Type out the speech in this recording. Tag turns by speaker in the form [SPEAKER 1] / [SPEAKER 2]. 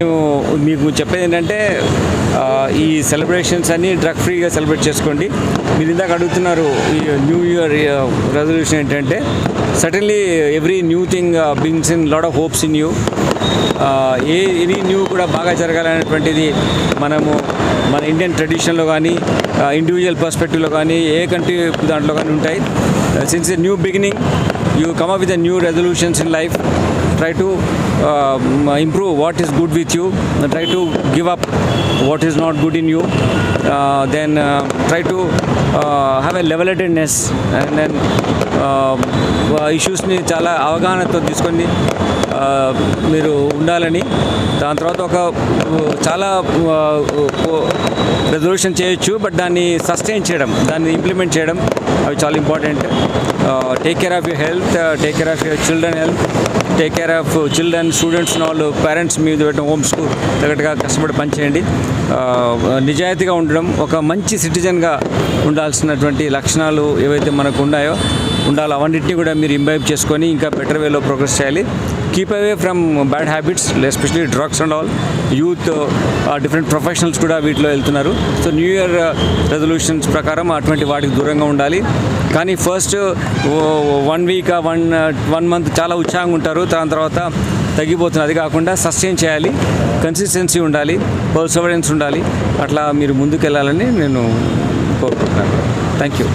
[SPEAKER 1] మేము మీకు చెప్పేది ఏంటంటే ఈ సెలబ్రేషన్స్ అన్ని డ్రగ్ ఫ్రీగా సెలబ్రేట్ చేసుకోండి. మీరు ఇందాక అడుగుతున్నారు ఈ న్యూ ఇయర్ రెజల్యూషన్ ఏంటంటే suddenly every new thing brings in lot of hopes in you a any new కూడా బాగా జరగాలనేటువంటిది మనము మన ఇండియన్ ట్రెడిషన్లో కానీ ఇండివిజువల్ పర్స్పెక్టివ్లో కానీ ఏ కంట్రీ దాంట్లో కానీ ఉంటాయి. Since new beginning you come up with new resolutions in life try to improve what is good with you try to give up what is not good in you then try to have a level and then ఇష్యూస్ని చాలా అవగాహనతో తీసుకొని మీరు ఉండాలని. దాని తర్వాత ఒక చాలా resolution చేయొచ్చు బట్ దాన్ని సస్టైన్ చేయడం దాన్ని ఇంప్లిమెంట్ చేయడం అవి చాలా important take care of your health take care of your children health take care of children students వాళ్ళు పేరెంట్స్ మీద పెట్టడం హోమ్ స్కూల్ తగ్గట్టుగా కష్టపడి పనిచేయండి. నిజాయితీగా ఉండడం ఒక మంచి సిటిజన్గా ఉండాల్సినటువంటి లక్షణాలు ఏవైతే మనకు ఉన్నాయో ఉండాలో. అవన్నింటినీ కూడా మీరు ఇంబైబ్ చేసుకొని ఇంకా బెటర్ వేలో ప్రోగ్రెస్ చేయాలి. Keep away from bad habits especially drugs and all youth different professionals కూడా వీటిలో వెళ్తున్నారు. సో న్యూ ఇయర్ రెజల్యూషన్స్ ప్రకారం అటువంటి వాటికి దూరంగా ఉండాలి. కానీ first one week one one month చాలా ఉత్సాహంగా ఉంటారు. దాని తర్వాత తగ్గిపోతుంది. అది కాకుండా సస్టైన్ చేయాలి. కన్సిస్టెన్సీ ఉండాలి. పర్సవరెన్స్ ఉండాలి. అట్లా మీరు ముందుకు వెళ్ళాలని నేను కోరుకుంటున్నాను. Thank you